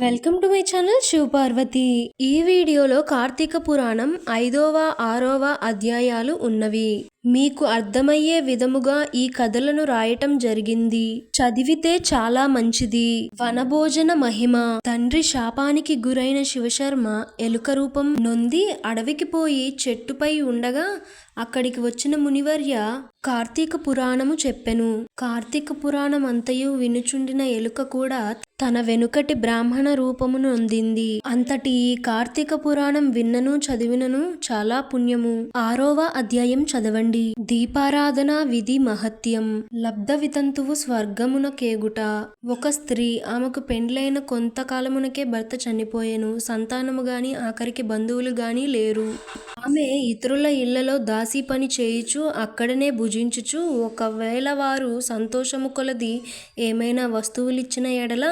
Welcome to my channel Shiva Parvati. ఈ వీడియోలో కార్తీక పురాణం ఐదవ ఆరవ అధ్యాయాలు ఉన్నవి. మీకు అర్థమయ్యే విధముగా ఈ కథలను రాయటం జరిగింది. చదివితే చాలా మంచిది. వనభోజన మహిమ. తండ్రి శాపానికి గురైన శివశర్మ ఎలుక రూపం నొంది అడవికి పోయి చెట్టుపై ఉండగా అక్కడికి వచ్చిన మునివర్య కార్తీక పురాణము చెప్పెను. కార్తీక పురాణం అంతయు వినుచుండిన ఎలుక కూడా తన వెనుకటి బ్రాహ్మణ రూపమును నొందింది. అంతటి ఈ కార్తీక పురాణం విన్నను చదివినను చాలా పుణ్యము. ఆరోవ అధ్యాయం చదవండి. దీపారాధన విధి మహత్యం. లబ్ధ వితంతువు స్వర్గమున కేగుట. ఒక స్త్రీ ఆమెకు పెండ్లైన కొంతకాలమునకే భర్త చనిపోయెను. సంతానము గాని ఆఖరికి బంధువులు గాని లేరు. ఆమె ఇతరుల ఇళ్ళలో దాసి పని చేయుచు అక్కడనే భుజించుచు ఒకవేళ వారు సంతోషము కొలది ఏమైనా వస్తువులిచ్చిన ఎడల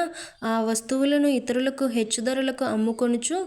ఆ వస్తువులను ఇతరులకు హెచ్చు ధరలకు అమ్ముకొనుచు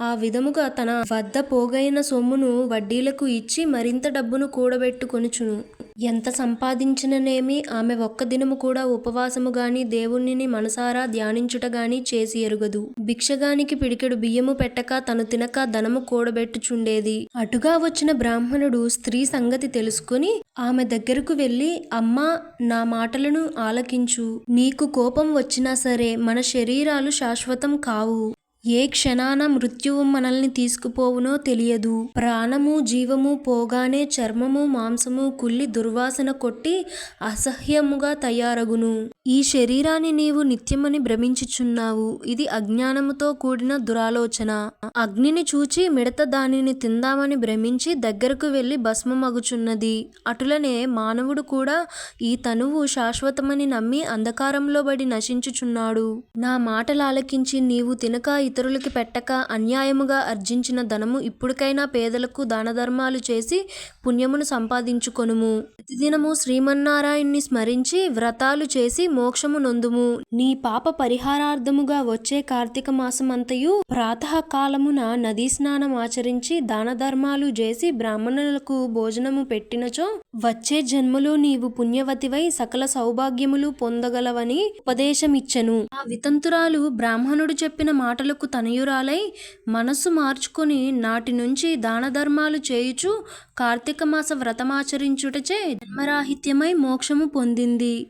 ఆ విధముగా తన వద్ద పోగైన సొమ్మును వడ్డీలకు ఇచ్చి మరింత డబ్బును కూడబెట్టుకొనుచును. ఎంత సంపాదించిననేమి ఆమె ఒక్క దినము కూడా ఉపవాసము గాని దేవుణ్ణిని మనసారా ధ్యానించుట గాని చేసి ఎరుగదు. భిక్షగానికి పిడికెడు బియ్యము పెట్టక తను తినక ధనము కూడబెట్టుచుండేది. అటుగా వచ్చిన బ్రాహ్మణుడు స్త్రీ సంగతి తెలుసుకుని ఆమె దగ్గరకు వెళ్ళి అమ్మా నా మాటలను ఆలకించు. నీకు కోపం వచ్చినా సరే మన శరీరాలు శాశ్వతం కావు. ఏ క్షణాన మృత్యువు మనల్ని తీసుకుపోవునో తెలియదు. ప్రాణము జీవము పోగానే చర్మము మాంసము కుళ్ళి దుర్వాసన కొట్టి అసహ్యముగా తయారగును. ఈ శరీరాన్ని నీవు నిత్యమని భ్రమించుచున్నావు. ఇది అజ్ఞానముతో కూడిన దురాలోచన. అగ్నిని చూచి మిడత దానిని తిందామని భ్రమించి దగ్గరకు వెళ్ళి భస్మమగుచున్నది. అటులనే మానవుడు కూడా ఈ తనువు శాశ్వతమని నమ్మి అంధకారంలో బడి నశించుచున్నాడు. నా మాటలాలకించి నీవు తినక ఇతరులకి పెట్టక అన్యాయముగా అర్జించిన ధనము ఇప్పుడికైనా పేదలకు దానధర్మాలు చేసి పుణ్యమును సంపాదించుకొనుము. ప్రతిదినము శ్రీమన్నారాయణ్ణి స్మరించి వ్రతాలు చేసి మోక్షము నొందుము. నీ పాప పరిహారార్థముగా వచ్చే కార్తీక మాసమంతయు ప్రాతకాలమున నదీ స్నానం ఆచరించి దాన ధర్మాలు చేసి బ్రాహ్మణులకు భోజనము పెట్టినచో వచ్చే జన్మలో నీవు పుణ్యవతివై సకల సౌభాగ్యములు పొందగలవని ఉపదేశమిచ్చెను. ఆ వితంతురాలు బ్రాహ్మణుడు చెప్పిన మాటలకు తనయురాలై మనస్సు మార్చుకొని నాటి నుంచి దాన ధర్మాలు చేయుచు కార్తీక మాస వ్రతమాచరించుటచే జన్మరాహిత్యమై మోక్షము పొందింది.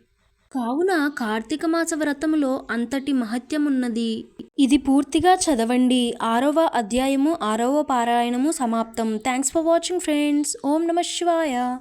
కావున కార్తీక మాస వ్రతములో అంతటి మహత్యమున్నది. ఇది పూర్తిగా చదవండి. ఆరవ అధ్యాయము ఆరవ పారాయణము సమాప్తం. థ్యాంక్స్ ఫర్ వాచింగ్ ఫ్రెండ్స్ ఓం నమ శివాయ.